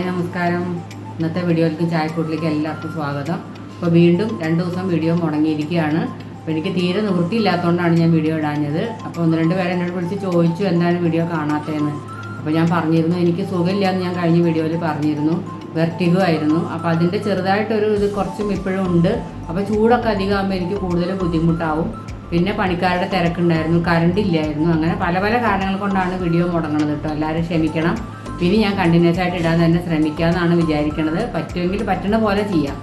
നമസ്കാരം. ഇന്നത്തെ വീഡിയോയിലേക്കും ചായക്കൂട്ടിലേക്ക് എല്ലാവർക്കും സ്വാഗതം. അപ്പോൾ വീണ്ടും രണ്ട് ദിവസം വീഡിയോ മുടങ്ങിയിരിക്കുകയാണ്. അപ്പോൾ എനിക്ക് തീരെ നിവൃത്തിയില്ലാത്തതുകൊണ്ടാണ് ഞാൻ വീഡിയോ ഇടാഞ്ഞത്. അപ്പോൾ ഒന്ന് രണ്ട് പേരെ എന്നോട് വിളിച്ച് ചോദിച്ചു എന്താണ് വീഡിയോ കാണാത്തതെന്ന്. അപ്പോൾ ഞാൻ പറഞ്ഞിരുന്നു എനിക്ക് സുഖമില്ലാന്ന് ഞാൻ കഴിഞ്ഞ വീഡിയോയിൽ പറഞ്ഞിരുന്നു. വെർട്ടിഗോ ആയിരുന്നു അപ്പോൾ അതിന്റെ ചെറുതായിട്ടൊരു ഇത് കുറച്ചും ഇപ്പോഴും ഉണ്ട്. അപ്പോൾ ചൂടൊക്കെ അധികമാകുമ്പോൾ എനിക്ക് കൂടുതൽ ബുദ്ധിമുട്ടാവും. പിന്നെ പണിക്കാരുടെ തിരക്കുണ്ടായിരുന്നു കറണ്ട് ഇല്ലായിരുന്നു അങ്ങനെ പല പല കാരണങ്ങൾ കൊണ്ടാണ് വീഡിയോ മുടങ്ങുന്നത് കേട്ടോ. എല്ലാവരും ക്ഷമിക്കണം. പിന്നെ ഞാൻ കണ്ടിന്യൂസ് ആയിട്ട് ഇടാൻ തന്നെ ശ്രമിക്കാമെന്നാണ് വിചാരിക്കുന്നത് പറ്റുമെങ്കിൽ പറ്റുന്ന പോലെ ചെയ്യാം.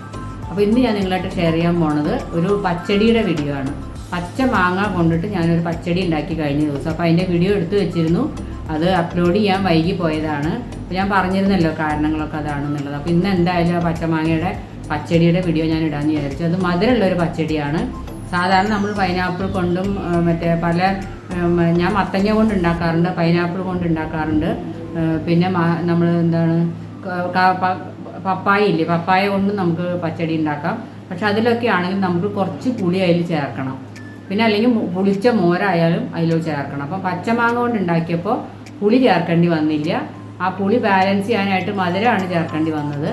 അപ്പോൾ ഇന്ന് ഞാൻ നിങ്ങളായിട്ട് ഷെയർ ചെയ്യാൻ പോണത് ഒരു പച്ചടിയുടെ വീഡിയോ ആണ്. പച്ച മാങ്ങ കൊണ്ടിട്ട് ഞാനൊരു പച്ചടി ഉണ്ടാക്കി കഴിഞ്ഞ ദിവസം. അപ്പോൾ അതിന്റെ വീഡിയോ എടുത്തു വെച്ചിരുന്നു. അത് അപ്ലോഡ് ചെയ്യാൻ വൈകി പോയതാണ്. അപ്പോൾ ഞാൻ പറഞ്ഞിരുന്നല്ലോ കാരണങ്ങളൊക്കെ അതാണെന്നുള്ളത്. അപ്പോൾ ഇന്ന് എന്തായാലും ആ പച്ചമാങ്ങയുടെ പച്ചടിയുടെ വീഡിയോ ഞാൻ ഇടാമെന്ന് വിചാരിച്ചു. അത് മധുരമുള്ള ഒരു പച്ചടിയാണ്. സാധാരണ നമ്മൾ പൈനാപ്പിൾ കൊണ്ടും മറ്റേ പല ഞാൻ മത്തങ്ങ കൊണ്ട് ഉണ്ടാക്കാറുണ്ട് പൈനാപ്പിൾ കൊണ്ട് ഉണ്ടാക്കാറുണ്ട്. പിന്നെ നമ്മൾ എന്താണ് പപ്പായ ഇല്ലേ പപ്പായ കൊണ്ടും നമുക്ക് പച്ചടി ഉണ്ടാക്കാം. പക്ഷെ അതിലൊക്കെ ആണെങ്കിൽ നമുക്ക് കുറച്ച് പുളി അതിൽ ചേർക്കണം. പിന്നെ അല്ലെങ്കിൽ പുളിച്ച മോരായാലും അതിലോട്ട് ചേർക്കണം. അപ്പം പച്ചമാങ്ങ കൊണ്ട് ഉണ്ടാക്കിയപ്പോൾ പുളി ചേർക്കേണ്ടി വന്നില്ല. ആ പുളി ബാലൻസ് ചെയ്യാനായിട്ട് മധുരമാണ് ചേർക്കേണ്ടി വന്നത്.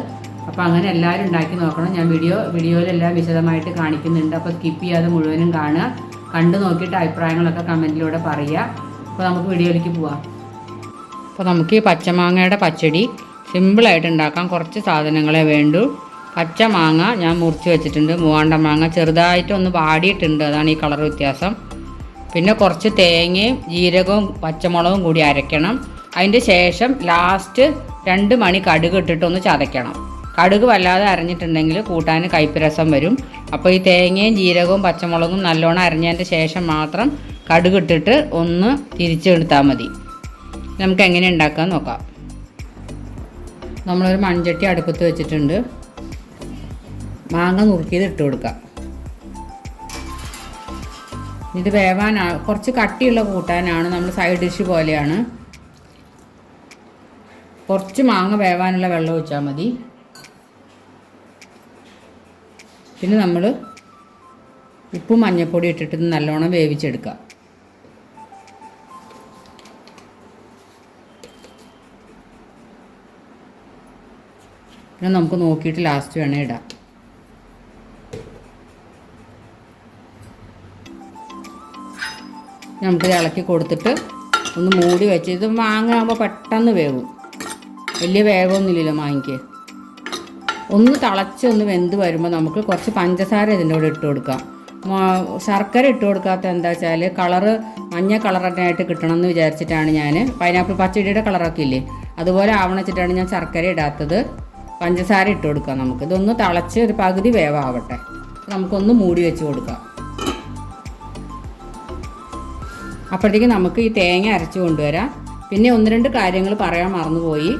അപ്പോൾ അങ്ങനെ എല്ലാവരും ഉണ്ടാക്കി നോക്കണം. ഞാൻ വീഡിയോ വീഡിയോയിലെല്ലാം വിശദമായിട്ട് കാണിക്കുന്നുണ്ട്. അപ്പോൾ സ്കിപ്പ് ചെയ്യാതെ മുഴുവനും കാണുക. കണ്ടു നോക്കിയിട്ട് അഭിപ്രായങ്ങളൊക്കെ കമന്റിലൂടെ പറയുക. അപ്പോൾ നമുക്ക് വീഡിയോയിലേക്ക് പോവാം. അപ്പോൾ നമുക്ക് ഈ പച്ചമാങ്ങയുടെ പച്ചടി സിമ്പിളായിട്ട് ഉണ്ടാക്കാൻ കുറച്ച് സാധനങ്ങളെ വേണ്ടൂ. പച്ചമാങ്ങ ഞാൻ മുറിച്ച് വെച്ചിട്ടുണ്ട്. മൂവാണ്ട മാങ്ങ ചെറുതായിട്ടൊന്ന് വാടിയിട്ടുണ്ട്. അതാണ് ഈ കളർ വ്യത്യാസം. പിന്നെ കുറച്ച് തേങ്ങയും ജീരകവും പച്ചമുളകും കൂടി അരയ്ക്കണം. അതിന്റെ ശേഷം ലാസ്റ്റ് രണ്ട് മണി കടുക് ഇട്ടിട്ടൊന്ന് ചതയ്ക്കണം. കടുക് വല്ലാതെ അരഞ്ഞിട്ടുണ്ടെങ്കിൽ കൂട്ടാൻ കയ്പ്പരസം വരും. അപ്പോൾ ഈ തേങ്ങയും ജീരകവും പച്ചമുളകും നല്ലോണം അരഞ്ഞതിന്റെ ശേഷം മാത്രം കടുക് ഇട്ടിട്ട് ഒന്ന് തിരിച്ചെടുത്താൽ മതി. നമുക്ക് എങ്ങനെ ഉണ്ടാക്കാൻ നോക്കാം. നമ്മളൊരു മൺചട്ടി അടുപ്പത്ത് വെച്ചിട്ടുണ്ട്. മാങ്ങ നുറുക്കിയത് ഇട്ട് കൊടുക്കാം. ഇത് വേവാനാണ് കുറച്ച് കട്ടിയുള്ള കൂട്ടാനാണ് നമ്മൾ സൈഡ് ഡിഷ് പോലെയാണ്. കുറച്ച് മാങ്ങ വേവാനുള്ള വെള്ളം ഒഴിച്ചാൽ മതി. പിന്നെ നമ്മൾ ഉപ്പും മഞ്ഞൾപ്പൊടി ഇട്ടിട്ട് നല്ലോണം വേവിച്ചെടുക്കാം. പിന്നെ നമുക്ക് നോക്കിയിട്ട് ലാസ്റ്റ് വേണേ ഇടാം. നമുക്ക് ഇളക്കി കൊടുത്തിട്ട് ഒന്ന് മൂടി വെച്ച് ഇത് മാങ്ങ ആകുമ്പോൾ പെട്ടെന്ന് വേവും. വലിയ വേഗമൊന്നുമില്ലല്ലോ മാങ്ങയ്ക്ക്. ഒന്ന് തിളച്ച് ഒന്ന് വെന്ത് വരുമ്പോൾ നമുക്ക് കുറച്ച് പഞ്ചസാര ഇതിന്റെ കൂടെ ഇട്ട് കൊടുക്കാം. ശർക്കര ഇട്ട് കൊടുക്കാത്ത എന്താ വെച്ചാൽ കളറ് മഞ്ഞ കളറായിട്ട് കിട്ടണം എന്ന് വിചാരിച്ചിട്ടാണ് ഞാൻ പൈനാപ്പിൾ പച്ചടിയുടെ കളറൊക്കെ ഇല്ലേ? അതുപോലെ ആവണം വെച്ചിട്ടാണ് ഞാൻ ശർക്കര ഇടാത്തത്. പഞ്ചസാര ഇട്ട് കൊടുക്കാം നമുക്ക്. ഇതൊന്ന് തിളച്ച് ഒരു പകുതി വേവാവട്ടെ. നമുക്കൊന്ന് മൂടി വെച്ച് കൊടുക്കാം. അപ്പോഴത്തേക്ക് നമുക്ക് ഈ തേങ്ങ അരച്ച് കൊണ്ടുവരാം. പിന്നെ ഒന്ന് രണ്ട് കാര്യങ്ങൾ പറയാൻ മറന്നുപോയി.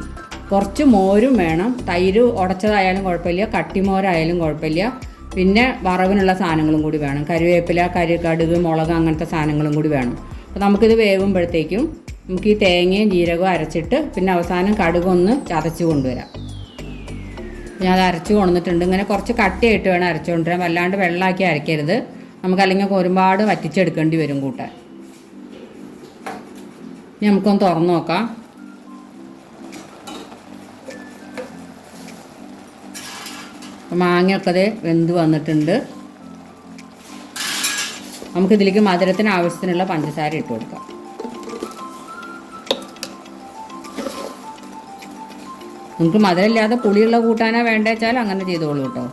കുറച്ച് മോരും വേണം. തൈര് ഉടച്ചതായാലും കുഴപ്പമില്ല. കട്ടിമോരായാലും കുഴപ്പമില്ല. പിന്നെ വറവിനുള്ള സാധനങ്ങളും കൂടി വേണം. കരുവേപ്പില കരി കടുക് മുളക് അങ്ങനത്തെ സാധനങ്ങളും കൂടി വേണം. അപ്പോൾ നമുക്കിത് വേവുമ്പോഴത്തേക്കും നമുക്ക് ഈ തേങ്ങയും ജീരകവും അരച്ചിട്ട് പിന്നെ അവസാനം കടുകൊന്ന് ചതച്ച് കൊണ്ടുവരാം. ഞാൻ അത് അരച്ചു കൊണ്ടുവന്നിട്ടുണ്ട്. ഇങ്ങനെ കുറച്ച് കട്ടിയായിട്ട് വേണം അരച്ചു കൊണ്ടുവരാൻ വല്ലാണ്ട് വെള്ളമാക്കി അരയ്ക്കരുത് നമുക്ക് അല്ലെങ്കിൽ ഒരുപാട് വറ്റിച്ചെടുക്കേണ്ടി വരും കൂട്ടാൻ. ഇനി നമുക്കൊന്ന് തുറന്നു നോക്കാം. മാങ്ങയൊക്കെ അത് വെന്ത് വന്നിട്ടുണ്ട്. നമുക്കിതിലേക്ക് മധുരത്തിന് ആവശ്യത്തിനുള്ള പഞ്ചസാര ഇട്ട് കൊടുക്കാം. നിങ്ങൾക്ക് മധുരമില്ലാതെ പുളിയുള്ള കൂട്ടാനാ വേണ്ട വെച്ചാൽ അങ്ങനെ ചെയ്തോളൂ കേട്ടോ.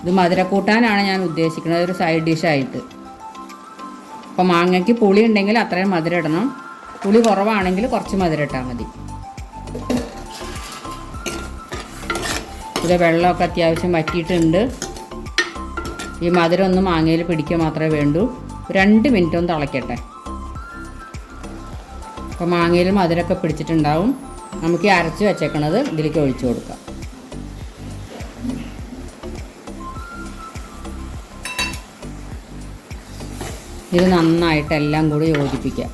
ഇത് മധുര കൂട്ടാനാണ് ഞാൻ ഉദ്ദേശിക്കുന്നത്. ഒരു സൈഡ് ഡിഷായിട്ട് അപ്പോൾ മാങ്ങയ്ക്ക് പുളി ഉണ്ടെങ്കിൽ അത്രയും മധുരം ഇടണം. പുളി കുറവാണെങ്കിൽ കുറച്ച് മധുരം ഇട്ടാൽ മതി. ഇത് വെള്ളമൊക്കെ അത്യാവശ്യം വറ്റിയിട്ടുണ്ട്. ഈ മധുരം ഒന്ന് മാങ്ങയിൽ പിടിക്കുക മാത്രമേ വേണ്ടൂ. രണ്ട് മിനിറ്റ് ഒന്ന് തിളയ്ക്കട്ടെ അപ്പോൾ മാങ്ങയിൽ മധുരമൊക്കെ പിടിച്ചിട്ടുണ്ടാവും. നമുക്ക് ഈ അരച്ച് വെച്ചേക്കണത് ഇതിലേക്ക് ഒഴിച്ചു കൊടുക്കാം. ഇത് നന്നായിട്ട് എല്ലാം കൂടി യോജിപ്പിക്കാം.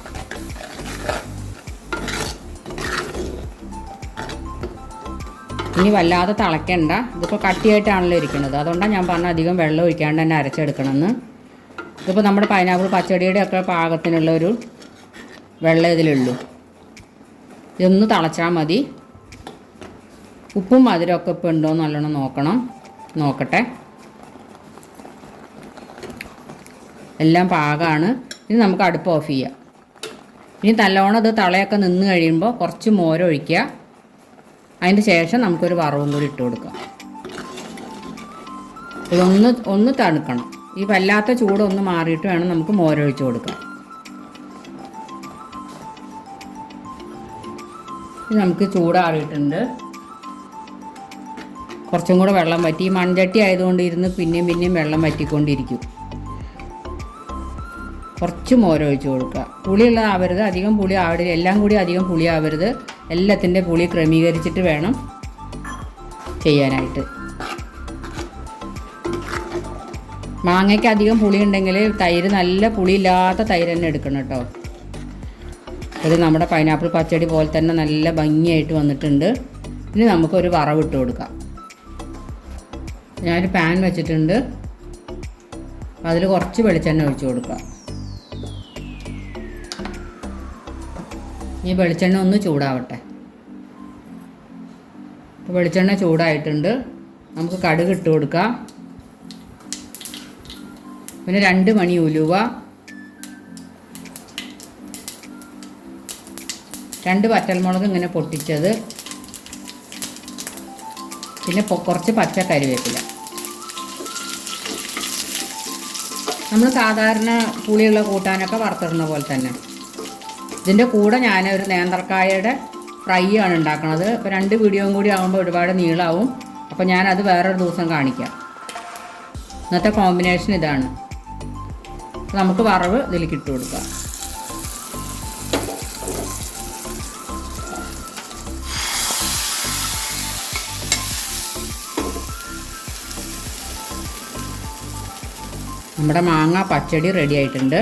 ഇനി വല്ലാതെ തിളയ്ക്കണ്ട ഇതിപ്പോൾ കട്ടിയായിട്ടാണല്ലോ ഇരിക്കുന്നത് അതുകൊണ്ടാണ് ഞാൻ പറഞ്ഞ അധികം വെള്ളം ഒഴിക്കാണ്ട് തന്നെ അരച്ചെടുക്കണമെന്ന്. ഇതിപ്പോൾ നമ്മുടെ പൈനാപ്പിൾ പച്ചടിയുടെ ഒക്കെ പാകത്തിനുള്ള ഒരു വെള്ളം ഇതിലുള്ളൂ. ഇതൊന്ന് തിളച്ചാൽ മതി. ഉപ്പും മധുരമൊക്കെ ഇപ്പോൾ ഉണ്ടോ നല്ലോണം നോക്കണം. നോക്കട്ടെ. എല്ലാം പാകമാണ് ഇനി നമുക്ക് അടുപ്പ് ഓഫ് ചെയ്യാം. ഇനി നല്ലോണം ഇത് തളയൊക്കെ നിന്ന് കഴിയുമ്പോൾ കുറച്ച് മോരൊഴിക്കുക അതിന്റെ ശേഷം നമുക്കൊരു വറവും കൂടി ഇട്ട് കൊടുക്കാം. ഇതൊന്ന് ഒന്ന് തണുക്കണം. ഈ വല്ലാത്ത ചൂടൊന്ന് മാറിയിട്ട് വേണം നമുക്ക് മോരൊഴിച്ച് കൊടുക്കാൻ. നമുക്ക് ചൂടാറിയിട്ടുണ്ട്. കുറച്ചും കൂടെ വെള്ളം വറ്റി. ഈ മൺചട്ടി ആയതുകൊണ്ട് ഇരുന്ന് പിന്നെയും പിന്നെയും വെള്ളം വറ്റിക്കൊണ്ടിരിക്കും. കുറച്ച് മോരൊഴിച്ച് കൊടുക്കുക. പുളിയുള്ളതാവരുത് അധികം പുളി ആവരുത്. എല്ലാം കൂടി അധികം പുളി ആവരുത്. എല്ലാത്തിന്റെ പുളി ക്രമീകരിച്ചിട്ട് വേണം ചെയ്യാനായിട്ട്. മാങ്ങയ്ക്ക് അധികം പുളി ഉണ്ടെങ്കിൽ തൈര് നല്ല പുളിയില്ലാത്ത തൈര് തന്നെ എടുക്കണം കേട്ടോ. ഇത് നമ്മുടെ പൈനാപ്പിൾ പച്ചടി പോലെ തന്നെ നല്ല ഭംഗിയായിട്ട് വന്നിട്ടുണ്ട്. ഇനി നമുക്കൊരു വറവിട്ട് കൊടുക്കാം. ഞാനൊരു പാൻ വെച്ചിട്ടുണ്ട്. അതിൽ കുറച്ച് വെളിച്ചെണ്ണ ഒഴിച്ച് കൊടുക്കാം. ഈ വെളിച്ചെണ്ണ ഒന്ന് ചൂടാവട്ടെ. വെളിച്ചെണ്ണ ചൂടായിട്ടുണ്ട്. നമുക്ക് കടുക് ഇട്ട് കൊടുക്കാം. പിന്നെ രണ്ട് മണി ഉലുവ. രണ്ട് വറ്റൽമുളക് ഇങ്ങനെ പൊട്ടിച്ചത്. പിന്നെ കുറച്ച് പച്ച കരിവേപ്പില. നമ്മൾ സാധാരണ പുളിയുള്ള കൂട്ടാനൊക്കെ വറുത്തിടുന്ന പോലെ തന്നെ. ഇതിന്റെ കൂടെ ഞാൻ ഒരു നേന്ത്രക്കായയുടെ ഫ്രൈ ആണ് ഉണ്ടാക്കുന്നത് അപ്പോൾ രണ്ട് വീഡിയോയും കൂടി ആകുമ്പോൾ ഒരുപാട് നീളാവും. അപ്പോൾ ഞാനത് വേറൊരു ദിവസം കാണിക്കാം. ഇന്നത്തെ കോമ്പിനേഷൻ ഇതാണ്. നമുക്ക് വറവ് ഇതിലേക്ക് ഇട്ട് കൊടുക്കാം. നമ്മുടെ മാങ്ങ പച്ചടി റെഡി ആയിട്ടുണ്ട്.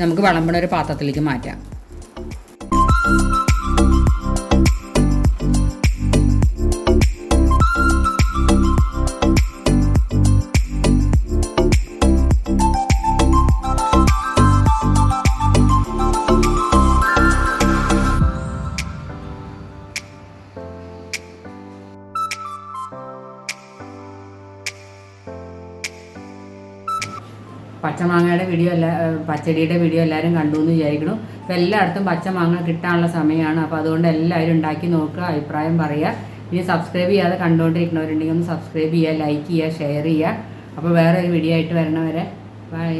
നമുക്ക് വിളമ്പണ ഒരു പാത്രത്തിലേക്ക് മാറ്റാം. പച്ചമാങ്ങയുടെ വീഡിയോ എല്ലാ പച്ചടിയുടെ വീഡിയോ എല്ലാവരും കണ്ടു എന്ന് വിചാരിക്കണം. അപ്പോൾ എല്ലായിടത്തും പച്ചമാങ്ങ കിട്ടാനുള്ള സമയമാണ് അപ്പോൾ അതുകൊണ്ട് എല്ലാവരും ഉണ്ടാക്കി നോക്കുക അഭിപ്രായം പറയുക. ഇനി സബ്സ്ക്രൈബ് ചെയ്യാതെ കണ്ടുകൊണ്ടിരിക്കുന്നവരുണ്ടെങ്കിൽ ഒന്ന് സബ്സ്ക്രൈബ് ചെയ്യുക ലൈക്ക് ചെയ്യുക ഷെയർ ചെയ്യുക. അപ്പോൾ വേറെ ഒരു വീഡിയോ ആയിട്ട് വരണവരെ. ബൈ